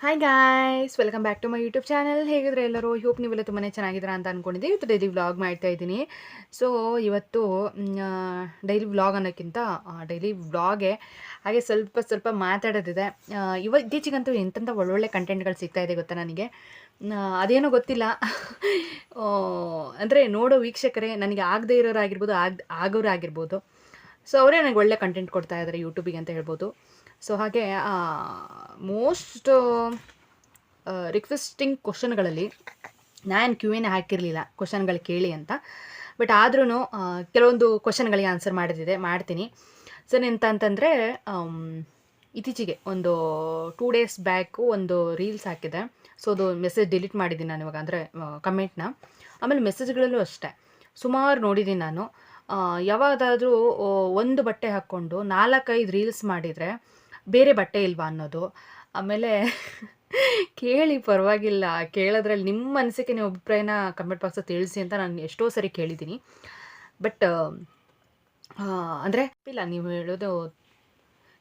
Hi guys welcome back to my YouTube channel ಹೇಗಿದ್ರೆ ಎಲ್ಲರೂ? Hope ನೀವೆಲ್ಲ ತುಂಬಾ ಚೆನ್ನಾಗಿದ್ದೀರಾ ಅಂತ ಅಂದ್ಕೊಂಡಿದ್ದೀವಿ ಇವತ್ತು ಡೈಲಿ ವ್ಲಾಗ್ ಮಾಡ್ತಾ ಇದ್ದೀನಿ. ಸೊ ಇವತ್ತು ಡೈಲಿ ವ್ಲಾಗ್ ಅನ್ನೋಕ್ಕಿಂತ ಡೈಲಿ ವ್ಲಾಗೆ ಹಾಗೆ ಸ್ವಲ್ಪ ಸ್ವಲ್ಪ ಮಾತಾಡೋದಿದೆ. ಇವ ಇತ್ತೀಚೆಗಂತೂ ಎಂತೆಂಥ ಒಳ್ಳೊಳ್ಳೆ ಕಂಟೆಂಟ್ಗಳು ಸಿಗ್ತಾ ಇದೆ ಗೊತ್ತಾ ನನಗೆ? ಅದೇನೋ ಗೊತ್ತಿಲ್ಲ. ಅಂದರೆ ನೋಡೋ ವೀಕ್ಷಕರೇ, ನನಗೆ ಆಗದೇ ಇರೋರಾಗಿರ್ಬೋದು, ಆಗ ಆಗೋರಾಗಿರ್ಬೋದು. ಸೊ ಅವರೇ ನನಗೆ ಒಳ್ಳೆ ಕಂಟೆಂಟ್ ಕೊಡ್ತಾ ಇದ್ದಾರೆ ಯೂಟ್ಯೂಬಿಗೆ ಅಂತ ಹೇಳ್ಬೋದು. ಸೊ ಹಾಗೆ ಮೋಸ್ಟ್ ರಿಕ್ವೆಸ್ಟಿಂಗ್ ಕ್ವಶನ್ಗಳಲ್ಲಿ ನಾನು ಕ್ಯೂ ಎನ್ ಹಾಕಿರಲಿಲ್ಲ ಕ್ವಶನ್ಗಳು ಕೇಳಿ ಅಂತ. ಬಟ್ ಆದ್ರೂ ಕೆಲವೊಂದು ಕ್ವಶನ್ಗಳಿಗೆ ಆನ್ಸರ್ ಮಾಡಿದಿದೆ, ಮಾಡ್ತೀನಿ. ಸರ್ ಎಂತ ಅಂತಂದರೆ ಇತ್ತೀಚೆಗೆ ಒಂದು ಟೂ ಡೇಸ್ ಬ್ಯಾಕು ಒಂದು ರೀಲ್ಸ್ ಹಾಕಿದೆ. ಸೊ ಅದು ಮೆಸೇಜ್ ಡಿಲೀಟ್ ಮಾಡಿದ್ದೀನಿ ನಾನು ಇವಾಗ, ಅಂದರೆ ಕಮೆಂಟ್ನ ಆಮೇಲೆ ಮೆಸೇಜ್ಗಳಲ್ಲೂ ಅಷ್ಟೇ. ಸುಮಾರು ನೋಡಿದ್ದೀನಿ ನಾನು. ಯಾವಾಗಾದ್ರೂ ಒಂದು ಬಟ್ಟೆ ಹಾಕ್ಕೊಂಡು ನಾಲ್ಕೈದು ರೀಲ್ಸ್ ಮಾಡಿದರೆ ಬೇರೆ ಬಟ್ಟೆ ಇಲ್ವಾ ಅನ್ನೋದು. ಆಮೇಲೆ ಕೇಳಿ ಪರವಾಗಿಲ್ಲ. ಕೇಳೋದ್ರಲ್ಲಿ ನಿಮ್ಮ ಅನಿಸಿಕೆ ನೀವು ಅಭಿಪ್ರಾಯನ ಕಮೆಂಟ್ ಬಾಕ್ಸ್ ತಿಳಿಸಿ ಅಂತ ನಾನು ಎಷ್ಟೋ ಸರಿ ಕೇಳಿದ್ದೀನಿ. ಬಟ್ ಅಂದರೆ ಇಲ್ಲ, ನೀವು ಹೇಳೋದು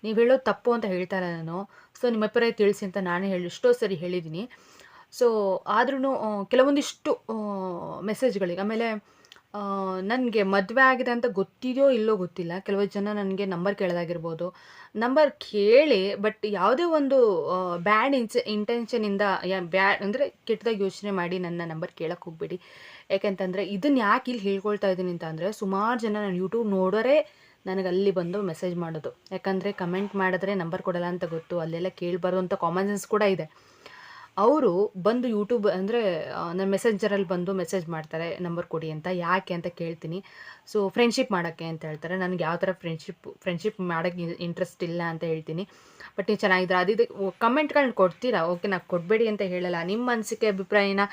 ನೀವು ಹೇಳೋದು ತಪ್ಪು ಅಂತ ಹೇಳ್ತಾ ಇಲ್ಲ ನಾನು. ಸೊ ನಿಮ್ಮ ಅಭಿಪ್ರಾಯ ತಿಳಿಸಿ ಅಂತ ನಾನೇ ಹೇಳಿ, ಎಷ್ಟೋ ಸರಿ ಹೇಳಿದ್ದೀನಿ. ಸೊ ಆದ್ರೂ ಕೆಲವೊಂದಿಷ್ಟು ಮೆಸೇಜ್ಗಳಿಗೆ ಆಮೇಲೆ ನನಗೆ ಮದುವೆ ಆಗಿದೆ ಅಂತ ಗೊತ್ತಿದೆಯೋ ಇಲ್ಲೋ ಗೊತ್ತಿಲ್ಲ. ಕೆಲವು ಜನ ನನಗೆ ನಂಬರ್ ಕೇಳೋದಾಗಿರ್ಬೋದು. ನಂಬರ್ ಕೇಳಿ ಬಟ್ ಯಾವುದೇ ಒಂದು ಬ್ಯಾಡ್ ಇನ್ಸ್ ಇಂಟೆನ್ಷನಿಂದ ಯಾ ಬ್ಯಾಡ್ ಅಂದರೆ ಕೆಟ್ಟದಾಗಿ ಯೋಚನೆ ಮಾಡಿ ನನ್ನ ನಂಬರ್ ಕೇಳಕ್ಕೆ ಹೋಗ್ಬೇಡಿ. ಯಾಕೆಂತಂದರೆ ಇದನ್ನು ಯಾಕೆ ಇಲ್ಲಿ ಹೇಳ್ಕೊಳ್ತಾ ಇದ್ದೀನಿ ಅಂತ ಅಂದರೆ, ಸುಮಾರು ಜನ ನಾನು ಯೂಟ್ಯೂಬ್ ನೋಡೋರೇ ನನಗೆ ಅಲ್ಲಿ ಬಂದು ಮೆಸೇಜ್ ಮಾಡೋದು. ಯಾಕಂದರೆ ಕಮೆಂಟ್ ಮಾಡಿದ್ರೆ ನಂಬರ್ ಕೊಡಲ್ಲ ಅಂತ ಗೊತ್ತು, ಅಲ್ಲೆಲ್ಲ ಕೇಳಬಾರ್ದು ಅಂತ ಕಾಮನ್ ಸೆನ್ಸ್ ಕೂಡ ಇದೆ. ಅವರು ಬಂದು ಯೂಟ್ಯೂಬ್ ಅಂದರೆ ನನ್ನ ಮೆಸೆಂಜರಲ್ಲಿ ಬಂದು ಮೆಸೇಜ್ ಮಾಡ್ತಾರೆ ನಂಬರ್ ಕೊಡಿ ಅಂತ, ಯಾಕೆ ಅಂತ ಕೇಳ್ತೀನಿ. ಸೊ ಫ್ರೆಂಡ್ಶಿಪ್ ಮಾಡೋಕ್ಕೆ ಅಂತ ಹೇಳ್ತಾರೆ. ನನಗೆ ಯಾವ ಥರ ಫ್ರೆಂಡ್ಶಿಪ್ ಫ್ರೆಂಡ್ಶಿಪ್ ಮಾಡೋಕ್ಕೆ ಇಂಟ್ರೆಸ್ಟ್ ಇಲ್ಲ ಅಂತ ಹೇಳ್ತೀನಿ. ಬಟ್ ನೀವು ಚೆನ್ನಾಗಿದ್ರೆ ಅದಿದೆ ಕಮೆಂಟ್ಗಳನ್ನ ಕೊಡ್ತೀರಾ? ಓಕೆ ನಾನು ಕೊಡಬೇಡಿ ಅಂತ ಹೇಳಲ್ಲ. ನಿಮ್ಮ ಅನಿಸಿಕೆ ಅಭಿಪ್ರಾಯನ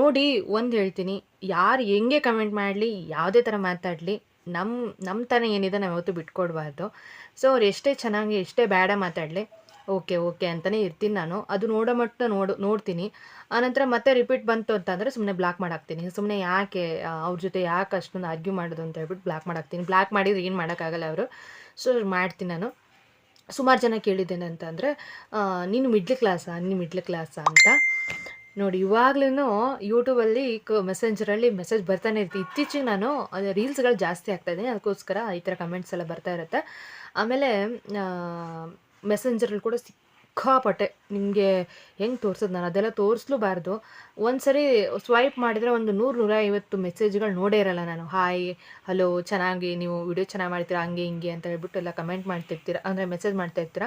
ನೋಡಿ ಒಂದು ಹೇಳ್ತೀನಿ. ಯಾರು ಹೆಂಗೆ ಕಮೆಂಟ್ ಮಾಡಲಿ, ಯಾವುದೇ ಥರ ಮಾತಾಡಲಿ ನಮ್ಮ ನಮ್ಮ ತನ ಏನಿದೆ ನಾವು ಯಾವತ್ತು ಬಿಟ್ಕೊಡ್ಬಾರ್ದು. ಸೊ ಅವ್ರು ಎಷ್ಟೇ ಚೆನ್ನಾಗಿ, ಎಷ್ಟೇ ಬೇಡ ಮಾತಾಡಲಿ ಓಕೆ ಓಕೆ ಅಂತಲೇ ಇರ್ತೀನಿ ನಾನು. ಅದು ನೋಡೋ ಮಟ್ಟ ನೋಡು, ನೋಡ್ತೀನಿ. ಆನಂತರ ಮತ್ತೆ ರಿಪೀಟ್ ಬಂತು ಅಂತಂದರೆ ಸುಮ್ಮನೆ ಬ್ಲಾಕ್ ಮಾಡಾಕ್ತೀನಿ. ಸುಮ್ಮನೆ ಯಾಕೆ ಅವ್ರ ಜೊತೆ ಯಾಕೆ ಅಷ್ಟೊಂದು ಆರ್ಗ್ಯೂ ಮಾಡೋದು ಅಂತ ಹೇಳ್ಬಿಟ್ಟು ಬ್ಲಾಕ್ ಮಾಡಾಕ್ತೀನಿ. ಬ್ಲಾಕ್ ಮಾಡಿದ್ರೆ ಏನು ಮಾಡೋಕ್ಕಾಗಲ್ಲ ಅವರು. ಸೊ ಮಾಡ್ತೀನಿ ನಾನು. ಸುಮಾರು ಜನ ಕೇಳಿದ್ದೇನೆ ಅಂತಂದರೆ ನೀನು ಮಿಡ್ಲ್ ಕ್ಲಾಸಾ ನೀನು ಮಿಡ್ಲ್ ಕ್ಲಾಸಾ ಅಂತ. ನೋಡಿ ಇವಾಗ್ಲೂ ಯೂಟ್ಯೂಬಲ್ಲಿ ಕ ಮೆಸೆಂಜರಲ್ಲಿ ಮೆಸೇಜ್ ಬರ್ತಾನೆ ಇರ್ತೀನಿ ಇತ್ತೀಚೆಗೆ ನಾನು ರೀಲ್ಸ್ಗಳು ಜಾಸ್ತಿ ಆಗ್ತಾ ಇದ್ದೀನಿ. ಅದಕ್ಕೋಸ್ಕರ ಈ ಥರ ಕಮೆಂಟ್ಸ್ ಎಲ್ಲ ಬರ್ತಾ ಇರುತ್ತೆ. ಆಮೇಲೆ ಮೆಸೆಂಜರಲ್ಲಿ ಕೂಡ ಸಿಕ್ಕಾಪಟ್ಟೆ. ನಿಮಗೆ ಹೆಂಗೆ ತೋರ್ಸೋದು ನಾನು? ಅದೆಲ್ಲ ತೋರಿಸ್ಲೂಬಾರ್ದು. ಒಂದು ಸರಿ ಸ್ವೈಪ್ ಮಾಡಿದರೆ ಒಂದು ನೂರು ನೂರ ಐವತ್ತು ಮೆಸೇಜ್ಗಳು ನೋಡೇ ಇರಲ್ಲ ನಾನು. ಹಾಯ್, ಹಲೋ, ಚೆನ್ನಾಗಿ ನೀವು ವಿಡಿಯೋ ಚೆನ್ನಾಗಿ ಮಾಡ್ತೀರಾ? ಹಂಗೆ, ಹಿಂಗೆ ಅಂತ ಹೇಳ್ಬಿಟ್ಟು ಎಲ್ಲ ಕಮೆಂಟ್ ಮಾಡ್ತಿರ್ತೀರ? ಅಂದರೆ ಮೆಸೇಜ್ ಮಾಡ್ತಾ ಇರ್ತೀರ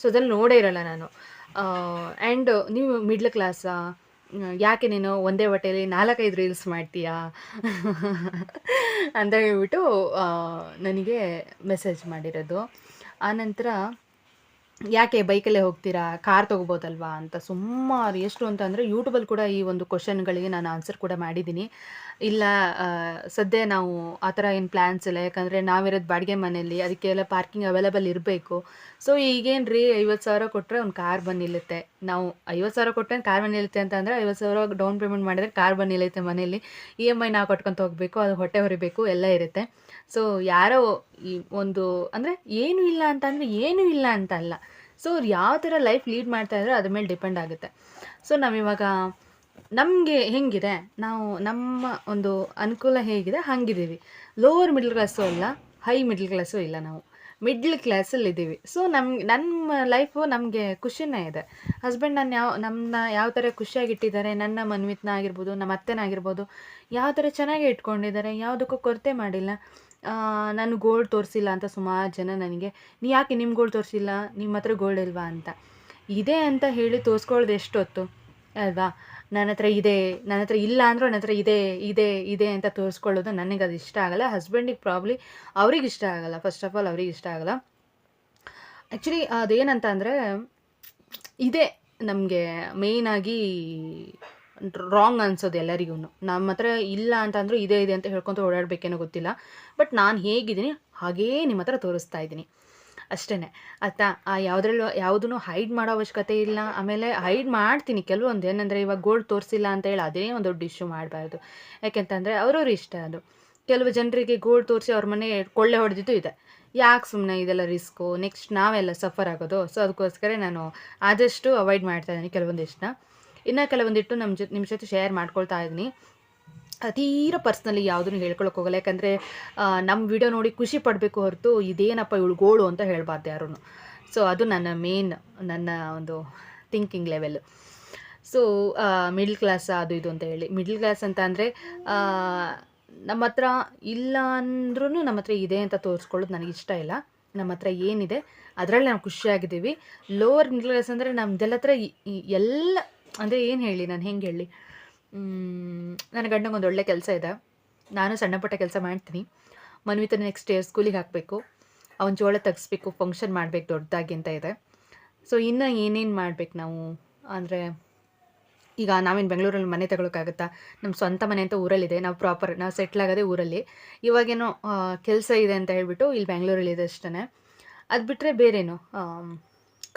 ಸೊ ಅದೆಲ್ಲ ನೋಡೇ ಇರಲ್ಲ ನಾನು. ಆ್ಯಂಡ್ ನೀವು ಮಿಡ್ಲ್ ಕ್ಲಾಸಾ ಯಾಕೆ ನೀನು ಒಂದೇ ಹೊಟ್ಟೆಯಲ್ಲಿ ನಾಲ್ಕೈದು ರೀಲ್ಸ್ ಮಾಡ್ತೀಯಾ? ಅಂತ ಹೇಳ್ಬಿಟ್ಟು ನನಗೆ ಮೆಸೇಜ್ ಮಾಡಿರೋದು. ಆನಂತರ ಯಾಕೆ ಬೈಕಲ್ಲೇ ಹೋಗ್ತೀರಾ? ಕಾರ್ ತೊಗೋಬೋದಲ್ವಾ ಅಂತ ಸುಮಾರು ಎಷ್ಟು ಅಂತಂದರೆ ಯೂಟ್ಯೂಬಲ್ಲಿ ಕೂಡ ಈ ಒಂದು ಕ್ವಶನ್ಗಳಿಗೆ ನಾನು ಆನ್ಸರ್ ಕೂಡ ಮಾಡಿದ್ದೀನಿ. ಇಲ್ಲ ಸದ್ಯ ನಾವು ಆ ಥರ ಏನು ಪ್ಲ್ಯಾನ್ಸ್ ಇಲ್ಲ. ಯಾಕಂದರೆ ನಾವಿರೋದು ಬಾಡಿಗೆ ಮನೆಯಲ್ಲಿ, ಅದಕ್ಕೆಲ್ಲ ಪಾರ್ಕಿಂಗ್ ಅವೈಲೇಬಲ್ ಇರಬೇಕು. ಸೊ ಈಗೇನು ರೀ, ಐವತ್ತು ಸಾವಿರ ಕೊಟ್ಟರೆ ಒಂದು ಕಾರ್ ಬಂದು ನಿಲ್ಲುತ್ತೆ ನಾವು ಐವತ್ತು ಸಾವಿರ ಕೊಟ್ಟರೆ ಕಾರ್ ಬಂದು ನಿಲ್ಲುತ್ತೆ ಅಂತಂದರೆ ಐವತ್ತು ಸಾವಿರ ಡೌನ್ ಪೇಮೆಂಟ್ ಮಾಡಿದರೆ ಕಾರ್ ಬಂದು ನಿಲ್ಲುತ್ತೆ ಮನೆಯಲ್ಲಿ. ಇ ಎಂ ಐ ನಾವು ಕಟ್ಕೊಂತ ಹೋಗಬೇಕು, ಅದು ಹೊಟ್ಟೆ ಹೊರಿಬೇಕು, ಎಲ್ಲ ಇರುತ್ತೆ. ಸೊ ಯಾರೋ ಈ ಒಂದು ಅಂದರೆ ಏನು ಇಲ್ಲ ಅಂತ ಅಂದರೆ ಏನೂ ಇಲ್ಲ ಅಂತ ಅಲ್ಲ. ಸೊ ಅವ್ರು ಯಾವ ಥರ ಲೈಫ್ ಲೀಡ್ ಮಾಡ್ತಾ ಇದ್ದಾರೆ ಅದ್ರ ಮೇಲೆ ಡಿಪೆಂಡ್ ಆಗುತ್ತೆ. ಸೊ ನಾವಿವಾಗ ನಮಗೆ ಹೆಂಗಿದೆ? ನಾವು ನಮ್ಮ ಒಂದು ಅನುಕೂಲ ಹೇಗಿದೆ? ಹಾಗಿದ್ದೀವಿ. ಲೋವರ್ ಮಿಡ್ಲ್ ಕ್ಲಾಸು ಅಲ್ಲ ಹೈ ಮಿಡ್ಲ್ ಕ್ಲಾಸು ಇಲ್ಲ ನಾವು. ಮಿಡ್ಲ್ ಕ್ಲಾಸಲ್ಲಿ ಇದ್ದೀವಿ. ಸೊ ನಮ್ಗೆ ನಮ್ಮ ಲೈಫು ನಮಗೆ ಖುಷಿನೇ ಇದೆ. ಹಸ್ಬೆಂಡ್ ನಾನು ಯಾವ ನಮ್ಮನ್ನ ಯಾವ ಥರ ಖುಷಿಯಾಗಿ ಇಟ್ಟಿದ್ದಾರೆ, ನನ್ನ ಮನ್ವಿತ್ನ ಆಗಿರ್ಬೋದು ನಮ್ಮ ಅತ್ತೆನಾಗಿರ್ಬೋದು, ಯಾವ ಥರ ಚೆನ್ನಾಗಿ ಇಟ್ಕೊಂಡಿದ್ದಾರೆ, ಯಾವುದಕ್ಕೂ ಕೊರತೆ ಮಾಡಿಲ್ಲ. ನಾನು ಗೋಲ್ಡ್ ತೋರಿಸಿಲ್ಲ ಅಂತ ಸುಮಾರು ಜನ ನನಗೆ, ನೀ ಯಾಕೆ ನಿಮ್ಮ ಗೋಲ್ಡ್ ತೋರಿಸಿಲ್ಲ? ನಿಮ್ಮ ಹತ್ರ ಗೋಲ್ಡ್ ಇಲ್ವಾ? ಅಂತ. ಇದೆ ಅಂತ ಹೇಳಿ ತೋರಿಸ್ಕೊಳ್ಳೋದು ಎಷ್ಟೊತ್ತು? ಅಲ್ವಾ? ನನ್ನ ಹತ್ರ ಇದೆ, ನನ್ನ ಹತ್ರ ಇಲ್ಲ ಅಂದರೂ ನನ್ನ ಹತ್ರ ಇದೆ ಇದೆ ಇದೆ ಅಂತ ತೋರಿಸ್ಕೊಳ್ಳೋದು ನನಗೆ ಅದು ಇಷ್ಟ ಆಗಲ್ಲ. ಹಸ್ಬೆಂಡಿಗೆ ಪ್ರಾಬ್ಲಿ ಅವ್ರಿಗೆ ಇಷ್ಟ ಆಗಲ್ಲ. ಫಸ್ಟ್ ಆಫ್ ಆಲ್ ಅವ್ರಿಗೆ ಇಷ್ಟ ಆಗಲ್ಲ. ಆ್ಯಕ್ಚುಲಿ ಅದೇನಂತ ಅಂದರೆ ಇದೆ ನಮಗೆ ಮೇಯ್ನಾಗಿ ರಾಂಗ್ ಅನ್ಸೋದು ಎಲ್ಲರಿಗೂ ನಮ್ಮ ಹತ್ರ ಇಲ್ಲ ಅಂತಂದ್ರೂ ಇದೆ ಇದೆ ಅಂತ ಹೇಳ್ಕೊತ ಓಡಾಡಬೇಕೇನೋ ಗೊತ್ತಿಲ್ಲ. ಬಟ್ ನಾನು ಹೇಗಿದ್ದೀನಿ, ಹಾಗೇ ನಿಮ್ಮ ಹತ್ರ ತೋರಿಸ್ತಾ ಇದ್ದೀನಿ. ಅಷ್ಟೇ ಆಯ್ತಾ? ಆ ಯಾವುದ್ರಲ್ಲೂ ಯಾವುದನ್ನು ಹೈಡ್ ಮಾಡೋ ಅವಶ್ಯಕತೆ ಇಲ್ಲ. ಆಮೇಲೆ ಹೈಡ್ ಮಾಡ್ತೀನಿ ಕೆಲವೊಂದು. ಏನಂದರೆ ಇವಾಗ ಗೋಲ್ಡ್ ತೋರಿಸಿಲ್ಲ ಅಂತ ಹೇಳಿ ಅದೇ ಒಂದು ದೊಡ್ಡ ಇಶ್ಯೂ ಮಾಡಬಾರ್ದು. ಯಾಕೆಂತಂದರೆ ಅವ್ರವ್ರ ಇಷ್ಟ ಅದು. ಕೆಲವು ಜನರಿಗೆ ಗೋಲ್ಡ್ ತೋರಿಸಿ ಅವ್ರ ಮನೆ ಕೊಳ್ಳೆ ಹೊಡೆದಿದ್ದು ಇದೆ. ಯಾಕೆ ಸುಮ್ಮನೆ ಇದೆಲ್ಲ ರಿಸ್ಕು ನೆಕ್ಸ್ಟ್ ನಾವೆಲ್ಲ ಸಫರ್ ಆಗೋದು? ಸೊ ಅದಕ್ಕೋಸ್ಕರ ನಾನು ಆದಷ್ಟು ಅವಾಯ್ಡ್ ಮಾಡ್ತಾ ಇದ್ದೀನಿ ಕೆಲವೊಂದಿಷ್ಟನ್ನ. ಇನ್ನು ಕೆಲವೊಂದಿಟ್ಟು ನಮ್ಮ ಜೊತೆ ನಿಮ್ಮ ಜೊತೆ ಶೇರ್ ಮಾಡ್ಕೊಳ್ತಾ ಇದ್ದೀನಿ ತೀರ ಪರ್ಸ್ನಲಿ ಯಾವುದನ್ನು ಹೇಳ್ಕೊಳಕ್ಕೆ ಹೋಗಲ್ಲ. ಯಾಕಂದರೆ ನಮ್ಮ ವಿಡಿಯೋ ನೋಡಿ ಖುಷಿ ಪಡಬೇಕು ಹೊರತು ಇದೇನಪ್ಪ ಇವಳು ಗೋಳು ಅಂತ ಹೇಳಬಾರ್ದು ಯಾರೂ ಸೊ ಅದು ನನ್ನ ಮೇನ್ ನನ್ನ ಒಂದು thinking level so middle class ಅದು ಇದು ಅಂತ ಹೇಳಿ. ಮಿಡ್ಲ್ ಕ್ಲಾಸ್ ಅಂತ ಅಂದರೆ ನಮ್ಮ ಹತ್ರ ಇಲ್ಲ ಅಂದ್ರೂ ನಮ್ಮ ಹತ್ರ ಇದೆ ಅಂತ ತೋರಿಸ್ಕೊಳ್ಳೋದು ನನಗೆ ಇಷ್ಟ ಇಲ್ಲ. ನಮ್ಮ ಹತ್ರ ಏನಿದೆ, ಅದರಲ್ಲಿ ನಾವು ಖುಷಿಯಾಗಿದ್ದೀವಿ. ಲೋವರ್ ಮಿಡ್ಲ್ ಕ್ಲಾಸ್ ಅಂದರೆ ನಮ್ದೆಲ್ಲ ಹತ್ರ ಎಲ್ಲ ಅಂದರೆ ಏನು ಹೇಳಿ, ನಾನು ಹೆಂಗೆ ಹೇಳಿ? ನನ್ನ ಗಂಡಂಗೆ ಒಂದು ಒಳ್ಳೆ ಕೆಲಸ ಇದೆ. ನಾನು ಸಣ್ಣ ಪುಟ್ಟ ಕೆಲಸ ಮಾಡ್ತೀನಿ. ಮನ್ವಿತ ನೆಕ್ಸ್ಟ್ ಇಯರ್ ಸ್ಕೂಲಿಗೆ ಹಾಕಬೇಕು. ಅವನ ಜೋಳ ತೆಗಿಸ್ಬೇಕು ಫಂಕ್ಷನ್ ಮಾಡಬೇಕು ದೊಡ್ಡದಾಗಿ ಅಂತ ಇದೆ. ಸೊ ಇನ್ನು ಏನೇನು ಮಾಡ್ಬೇಕು ನಾವು? ಅಂದರೆ, ಈಗ ನಾವೇನು ಬೆಂಗಳೂರಲ್ಲಿ ಮನೆ ತಗೊಳಕ್ಕಾಗುತ್ತಾ? ನಮ್ಮ ಸ್ವಂತ ಮನೆ ಅಂತ ಊರಲ್ಲಿದೆ. ನಾವು ಪ್ರಾಪರ್ ನಾವು ಸೆಟ್ಲ್ ಆಗೋದೆ ಊರಲ್ಲಿ. ಇವಾಗೇನೋ ಕೆಲಸ ಇದೆ ಅಂತ ಹೇಳಿಬಿಟ್ಟು ಇಲ್ಲಿ ಬೆಂಗಳೂರಲ್ಲಿ ಇದೆ ಅಷ್ಟೇ ಅದು ಬಿಟ್ಟರೆ ಬೇರೇನು?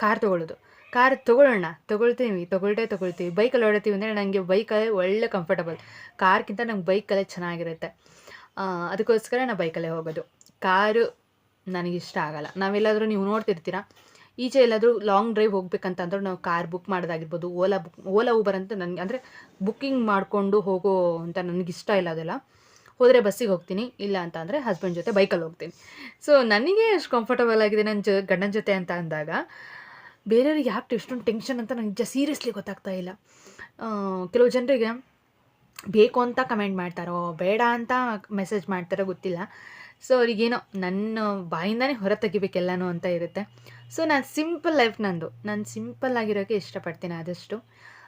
ಕಾರ್ ತೊಗೊಳ್ಳೋದು ಕಾರ್ ತೊಗೊಳ್ಳೋಣ ತೊಗೊಳ್ತೀವಿ ತೊಗೊಳ್ಟೇ ತೊಗೊಳ್ತೀವಿ. ಬೈಕಲ್ಲಿ ಓಡಾಡ್ತೀವಿ ಅಂದರೆ ನನಗೆ ಬೈಕಲ್ಲೇ ಒಳ್ಳೆ ಕಂಫರ್ಟಬಲ್ ಕಾರ್ಕ್ಕಿಂತ ನಂಗೆ ಬೈಕಲ್ಲೇ ಚೆನ್ನಾಗಿರುತ್ತೆ. ಅದಕ್ಕೋಸ್ಕರ ನಾನು ಬೈಕಲ್ಲೇ ಹೋಗೋದು. ಕಾರು ನನಗಿಷ್ಟ ಆಗಲ್ಲ. ನಾವೆಲ್ಲಾದರೂ ನೀವು ನೋಡ್ತಿರ್ತೀರ? ಈಚೆ ಎಲ್ಲಾದರೂ ಲಾಂಗ್ ಡ್ರೈವ್ ಹೋಗ್ಬೇಕಂತಂದ್ರೆ ನಾವು ಕಾರ್ ಬುಕ್ ಮಾಡೋದಾಗಿರ್ಬೋದು, ಓಲಾ ಬುಕ್ ಓಲಾ ಊಬರ್ ಅಂತ ನನಗೆ, ಅಂದರೆ ಬುಕ್ಕಿಂಗ್ ಮಾಡಿಕೊಂಡು ಹೋಗೋ ಅಂತ ನನಗಿಷ್ಟ ಇಲ್ಲ ಅದೆಲ್ಲ. ಹೋದರೆ ಬಸ್ಸಿಗೆ ಹೋಗ್ತೀನಿ, ಇಲ್ಲ ಅಂತ ಅಂದರೆ ಹಸ್ಬೆಂಡ್ ಜೊತೆ ಬೈಕಲ್ಲಿ ಹೋಗ್ತೀನಿ. ಸೊ ನನಗೆ ಅಷ್ಟು ಕಂಫರ್ಟಬಲ್ ಆಗಿದೆ ನನ್ನ ಜೊ, ಗಂಡನ ಜೊತೆ ಅಂತ ಅಂದಾಗ ಬೇರೆಯವ್ರಿಗೆ ಯಾಕೆ ಎಷ್ಟೊಂದು ಟೆನ್ಷನ್ ಅಂತ ನನಗೆ ನಿಜ ಸೀರಿಯಸ್ಲಿ ಗೊತ್ತಾಗ್ತಾ ಇಲ್ಲ. ಕೆಲವು ಜನರಿಗೆ ಬೇಕು ಅಂತ ಕಮೆಂಟ್ ಮಾಡ್ತಾರೋ, ಬೇಡ ಅಂತ ಮೆಸೇಜ್ ಮಾಡ್ತಾರೋ ಗೊತ್ತಿಲ್ಲ. ಸೊ ಅವ್ರಿಗೇನೋ ನನ್ನ ಬಾಯಿಂದನೇ ಹೊರ ತೆಗಿಬೇಕೆಲ್ಲನೂ ಅಂತ ಇರುತ್ತೆ. ಸೊ ನಾನು ಸಿಂಪಲ್ ಲೈಫ್ ನಂದು. ನಾನು ಸಿಂಪಲ್ ಆಗಿರೋಕ್ಕೆ ಇಷ್ಟಪಡ್ತೀನಿ ಆದಷ್ಟು.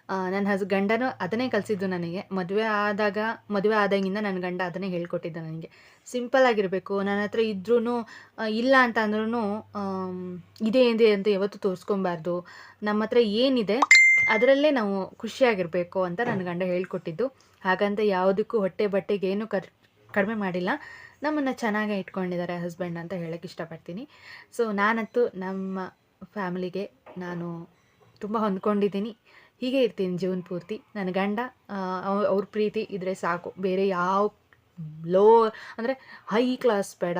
ನನ್ನ ಹಸ್, ಗಂಡನು ಅದನ್ನೇ ಕಲಿಸಿದ್ದು ನನಗೆ. ಮದುವೆ ಆದಾಗ, ಮದುವೆ ಆದಾಗಿಂದ ನನ್ನ ಗಂಡ ಅದನ್ನೇ ಹೇಳ್ಕೊಟ್ಟಿದ್ದ ನನಗೆ. ಸಿಂಪಲ್ ಆಗಿರಬೇಕು, ನನ್ನ ಹತ್ರ ಇದ್ರೂ ಇಲ್ಲ ಅಂತ ಅಂದ್ರೂ ಇದೆ ಇದೆ ಅಂತ ಯಾವತ್ತೂ ತೋರಿಸ್ಕೊಬಾರ್ದು. ನಮ್ಮ ಹತ್ರ ಏನಿದೆ, ಅದರಲ್ಲೇ ನಾವು ಖುಷಿಯಾಗಿರಬೇಕು ಅಂತ ನನ್ನ ಗಂಡ ಹೇಳ್ಕೊಟ್ಟಿದ್ದು. ಹಾಗಂತ ಯಾವುದಕ್ಕೂ ಹೊಟ್ಟೆ ಬಟ್ಟೆಗೆ ಕರ್, ಕಡಿಮೆ ಮಾಡಿಲ್ಲ. ನಮ್ಮನ್ನು ಚೆನ್ನಾಗೇ ಇಟ್ಕೊಂಡಿದ್ದಾರೆ ಹಸ್ಬೆಂಡ್ ಅಂತ ಹೇಳೋಕ್ಕೆ ಇಷ್ಟಪಡ್ತೀನಿ. ಸೊ, ನಾನಂತೂ ನಮ್ಮ ಫ್ಯಾಮಿಲಿಗೆ ನಾನು ತುಂಬ ಹೊಂದ್ಕೊಂಡಿದ್ದೀನಿ. ಹೀಗೆ ಇರ್ತೀನಿ ಜೀವನ ಪೂರ್ತಿ. ನನ್ನ ಗಂಡ ಅವ್ರ ಪ್ರೀತಿ ಇದ್ದರೆ ಸಾಕು. ಬೇರೆ ಯಾವ ಲೋ, ಅಂದರೆ ಹೈ ಕ್ಲಾಸ್ ಬೇಡ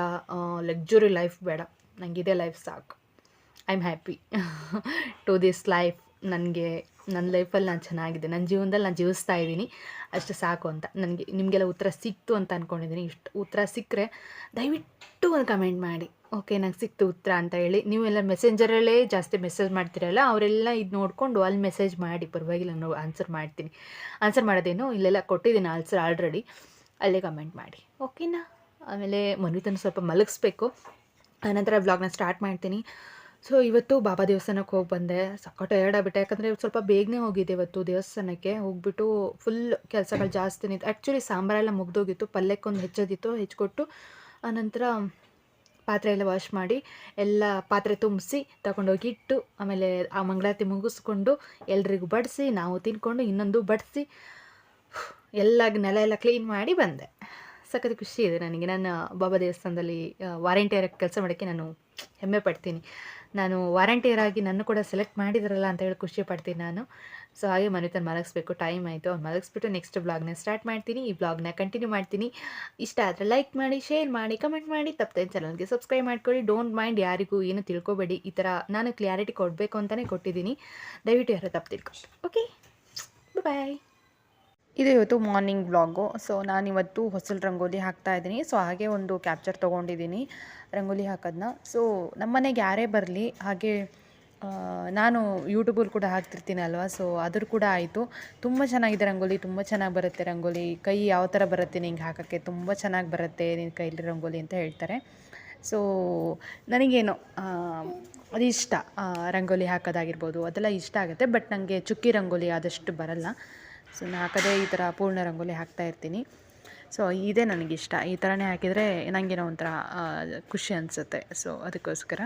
ಲಕ್ಸುರಿ ಲೈಫ್ ಬೇಡ. ನನಗಿದೆ ಲೈಫ್ ಸಾಕು. I am happy to this life ನನಗೆ ನನ್ನ ಲೈಫಲ್ಲಿ ನಾನು ಚೆನ್ನಾಗಿದೆ ನನ್ನ ಜೀವನದಲ್ಲಿ ನಾನು ಜೀವಿಸ್ತಾ ಇದ್ದೀನಿ. ಅಷ್ಟು ಸಾಕು ಅಂತ. ನನಗೆ, ನಿಮಗೆಲ್ಲ ಉತ್ತರ ಸಿಕ್ತು ಅಂತ ಅಂದ್ಕೊಂಡಿದ್ದೀನಿ ಇಷ್ಟು ಉತ್ತರ ಸಿಕ್ಕರೆ ದಯವಿಟ್ಟು ಒಂದು ಕಮೆಂಟ್ ಮಾಡಿ. ಓಕೆ ನಂಗೆ ಸಿಕ್ತು ಉತ್ತರ ಅಂತ ಹೇಳಿ. ನೀವೆಲ್ಲ ಮೆಸೆಂಜರಲ್ಲೇ ಜಾಸ್ತಿ ಮೆಸೇಜ್ ಮಾಡ್ತೀರಲ್ಲ, ಅವರೆಲ್ಲ ಇದು ನೋಡಿಕೊಂಡು ಅಲ್ಲಿ ಮೆಸೇಜ್ ಮಾಡಿ. ಪರವಾಗಿಲ್ಲ, ನಾನು ಆನ್ಸರ್ ಮಾಡ್ತೀನಿ. ಆನ್ಸರ್ ಮಾಡೋದೇನು, ಇಲ್ಲೆಲ್ಲ ಕೊಟ್ಟಿದ್ದೀನಿ ಆನ್ಸರ್ ಆಲ್ರೆಡಿ ಅಲ್ಲೇ ಕಮೆಂಟ್ ಮಾಡಿ. ಓಕೆನಾ ಆಮೇಲೆ ಮನ್ವಿತನ ಸ್ವಲ್ಪ ಮಲಗಿಸ್ಬೇಕು. ಆನಂತರ ವ್ಲಾಗ್ನ ಸ್ಟಾರ್ಟ್ ಮಾಡ್ತೀನಿ. ಸೊ ಇವತ್ತು ಬಾಬಾ ದೇವಸ್ಥಾನಕ್ಕೆ ಹೋಗಿ ಬಂದೆ. ಸಕ್ಕ ಟಯರ್ಡ್ ಆಗ್ಬಿಟ್ಟೆ. ಯಾಕಂದರೆ ಸ್ವಲ್ಪ ಬೇಗನೆ ಹೋಗಿದ್ದೆ ಇವತ್ತು ದೇವಸ್ಥಾನಕ್ಕೆ. ಹೋಗ್ಬಿಟ್ಟು ಫುಲ್ ಕೆಲಸಗಳು ಜಾಸ್ತಿ ನಿಂತು ಆ್ಯಕ್ಚುಲಿ ಸಾಂಬಾರೆಲ್ಲ ಮುಗ್ದೋಗಿತ್ತು. ಪಲ್ಯಕ್ಕೊಂದು ಹೆಚ್ಚೋದಿತ್ತು. ಹೆಚ್ಚಿಕೊಟ್ಟು ಆನಂತರ ಪಾತ್ರೆ ಎಲ್ಲ ವಾಶ್ ಮಾಡಿ ಎಲ್ಲ ಪಾತ್ರೆ ತುಂಬಿಸಿ ತಗೊಂಡೋಗಿ ಇಟ್ಟು ಆಮೇಲೆ ಆ ಮಂಗಳಾರತಿ ಮುಗಿಸ್ಕೊಂಡು ಎಲ್ರಿಗೂ ಬಡಿಸಿ, ನಾವು ತಿನ್ಕೊಂಡು ಇನ್ನೊಂದು ಬಡಿಸಿ ಎಲ್ಲ ನೆಲ ಎಲ್ಲ ಕ್ಲೀನ್ ಮಾಡಿ ಬಂದೆ. ಸಖತ್ ಖುಷಿ ಇದೆ ನನಗೆ. ನನ್ನ ಬಾಬಾ ದೇವಸ್ಥಾನದಲ್ಲಿ ವಾರಂಟಿಯರ್ ಕೆಲಸ ಮಾಡೋಕ್ಕೆ ನಾನು ಹೆಮ್ಮೆ ಪಡ್ತೀನಿ. ನಾನು ವಾರಂಟಿಯರ್ ಆಗಿ ನನ್ನ ಕೂಡ ಸೆಲೆಕ್ಟ್ ಮಾಡಿದ್ರಲ್ಲ ಅಂತ ಹೇಳಿ ಖುಷಿ ಪಡ್ತೀನಿ ನಾನು. ಸೊ ಹಾಗೆ ಮನೆತನ ಮಲಗಿಸ್ಬೇಕು ಟೈಮ್ ಆಯಿತು. ಅವ್ನು ಮಲಗಿಸ್ಬಿಟ್ಟು ನೆಕ್ಸ್ಟ್ ಬ್ಲಾಗ್ನ ಸ್ಟಾರ್ಟ್ ಮಾಡ್ತೀನಿ. ಈ ಬ್ಲಾಗ್ನ ಕಂಟಿನ್ಯೂ ಮಾಡ್ತೀನಿ. ಇಷ್ಟ ಆದರೆ ಲೈಕ್ ಮಾಡಿ ಶೇರ್ ಮಾಡಿ ಕಮೆಂಟ್ ಮಾಡಿ. ತಪ್ಪದೆ ಚಾನಲ್ಗೆ ಸಬ್ಸ್ಕ್ರೈಬ್ ಮಾಡ್ಕೊಳ್ಳಿ. ಡೋಂಟ್ ಮೈಂಡ್ ಯಾರಿಗೂ ಏನು ತಿಳ್ಕೊಬೇಡಿ. ಈ ಥರ ನಾನು ಕ್ಲಾರಿಟಿ ಕೊಡಬೇಕು ಅಂತಲೇ ಕೊಟ್ಟಿದ್ದೀನಿ. ದಯವಿಟ್ಟು ಯಾರು ತಪ್ಪು ತಿಳ್ಕೊಳ್ಳಿ ಓಕೆ ಬಾಯ್ ಇದು ಇವತ್ತು ಮಾರ್ನಿಂಗ್ ಬ್ಲಾಗು ಸೊ ನಾನಿವತ್ತು ಹೊಸಲು ರಂಗೋಲಿ ಹಾಕ್ತಾ ಇದ್ದೀನಿ. ಸೊ ಹಾಗೆ ಒಂದು ಕ್ಯಾಪ್ಚರ್ ತೊಗೊಂಡಿದ್ದೀನಿ ರಂಗೋಲಿ ಹಾಕೋದನ್ನ ಸೊ ನಮ್ಮನೆಗೆ ಯಾರೇ ಬರಲಿ, ಹಾಗೆ ನಾನು ಯೂಟ್ಯೂಬಲ್ಲಿ ಕೂಡ ಹಾಕ್ತಿರ್ತೀನಿ ಅಲ್ವಾ? ಸೊ ಅದ್ರ ಕೂಡ ಆಯಿತು. ತುಂಬ ಚೆನ್ನಾಗಿದೆ ರಂಗೋಲಿ. ತುಂಬ ಚೆನ್ನಾಗಿ ಬರುತ್ತೆ ರಂಗೋಲಿ. ಕೈ ಯಾವ ಥರ ಬರುತ್ತೆ ನಿಂಗೆ ಹಾಕೋಕ್ಕೆ? ತುಂಬ ಚೆನ್ನಾಗಿ ಬರುತ್ತೆ ನಿನ್ನ ಕೈಲಿ ರಂಗೋಲಿ ಅಂತ ಹೇಳ್ತಾರೆ. ಸೊ ನನಗೇನು ಅದು ಇಷ್ಟ ರಂಗೋಲಿ ಹಾಕೋದಾಗಿರ್ಬೋದು. ಅದೆಲ್ಲ ಇಷ್ಟ ಆಗುತ್ತೆ. ಬಟ್ ನನಗೆ ಚುಕ್ಕಿ ರಂಗೋಲಿ ಆದಷ್ಟು ಬರಲ್ಲ. ಸೊ ನಾನು ಹಾಕೋದೇ ಈ ಥರ ಪೂರ್ಣ ರಂಗೋಲಿ ಹಾಕ್ತಾ ಇರ್ತೀನಿ. ಸೊ ಇದೇ ನನಗಿಷ್ಟ. ಈ ಥರನೇ ಹಾಕಿದರೆ ನನಗೇನೋ ಒಂಥರ ಖುಷಿ ಅನಿಸುತ್ತೆ. ಸೊ ಅದಕ್ಕೋಸ್ಕರ.